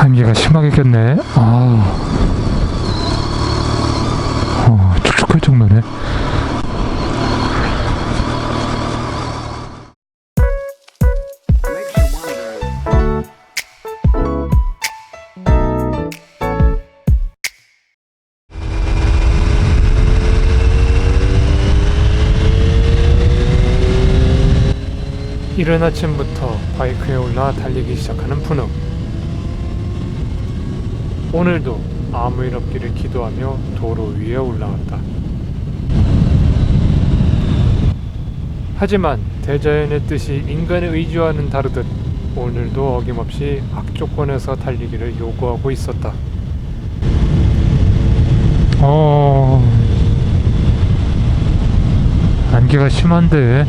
안개가 심하게 꼈네. 아, 어, 축축할 정도네. 이른 아침부터 바이크에 올라 달리기 시작하는 푸능. 오늘도 아무 일 없기를 기도하며 도로 위에 올라왔다. 하지만 대자연의 뜻이 인간의 의지와는 다르듯 오늘도 어김없이 악조건에서 달리기를 요구하고 있었다. 어, 안개가 심한데.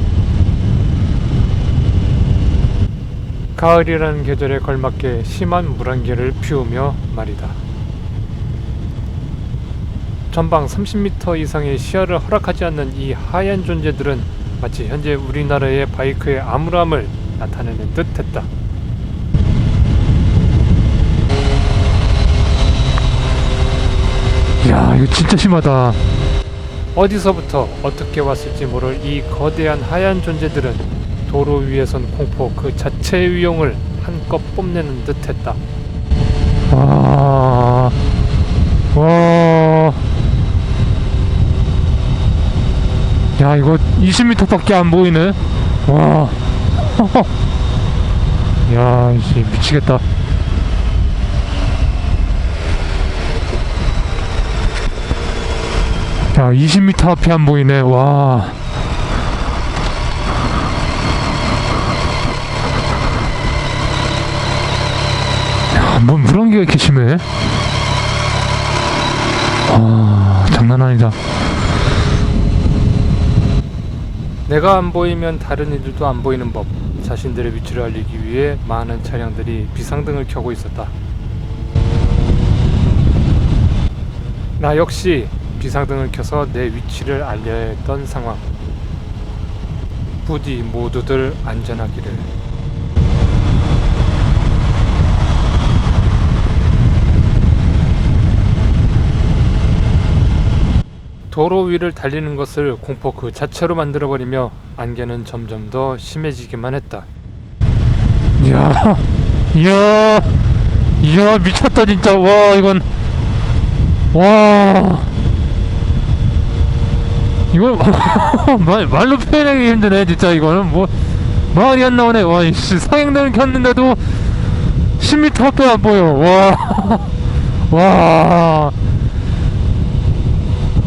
가을이라는 계절에 걸맞게 심한 물안개를 피우며 말이다. 전방 30m 이상의 시야를 허락하지 않는 이 하얀 존재들은 마치 현재 우리나라의 바이크의 암울함을 나타내는 듯했다. 야, 이거 진짜 심하다. 어디서부터 어떻게 왔을지 모를 이 거대한 하얀 존재들은 도로 위에선 공포 그 자체의 위용을 한껏 뽐내는 듯했다. 와, 와. 야, 이거 20m밖에 안 보이네. 와. 야, 씨, 미치겠다. 야, 20m 앞이 안 보이네. 와. 야, 뭐 물안개가 이렇게 심해? 아, 장난 아니다. 내가 안 보이면 다른 이들도 안 보이는 법. 자신들의 위치를 알리기 위해 많은 차량들이 비상등을 켜고 있었다. 나 역시 비상등을 켜서 내 위치를 알려야 했던 상황. 부디 모두들 안전하기를. 도로 위를 달리는 것을 공포 그 자체로 만들어버리며 안개는 점점 더 심해지기만 했다. 이야, 이야, 이야, 미쳤다, 진짜. 와, 이건, 와. 이걸 말, 말로 표현하기 힘드네, 진짜. 이거는 뭐, 말이 안 나오네. 와, 이씨, 상행등을 켰는데도 10m 앞에 안 보여. 와, 와.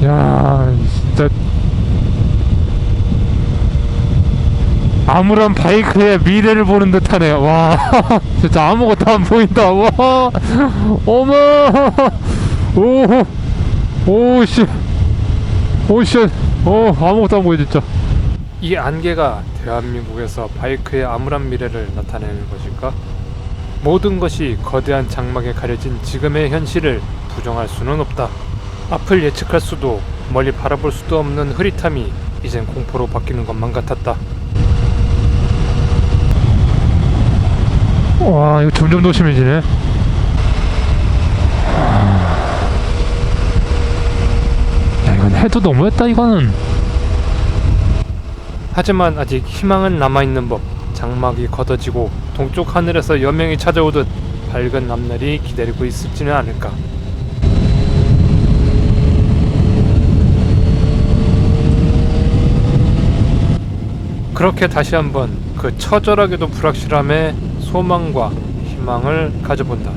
야, 진짜. 암울한 바이크의 미래를 보는 듯하네. 와, 진짜 아무것도 안 보인다. 와, 어머, 오, 오, 씨, 오, 씨, 어, 아무것도 안 보여, 진짜. 이 안개가 대한민국에서 바이크의 암울한 미래를 나타내는 것일까? 모든 것이 거대한 장막에 가려진 지금의 현실을 부정할 수는 없다. 앞을 예측할 수도 멀리 바라볼 수도 없는 흐릿함이 이젠 공포로 바뀌는 것만 같았다. 와, 이거 점점 더 심해지네. 야, 이건 해도 너무했다, 이거는. 하지만 아직 희망은 남아있는 법. 장막이 걷어지고 동쪽 하늘에서 여명이 찾아오듯 밝은 앞날이 기다리고 있을지는 않을까. 그렇게 다시 한번 그 처절하게도 불확실함에 소망과 희망을 가져본다.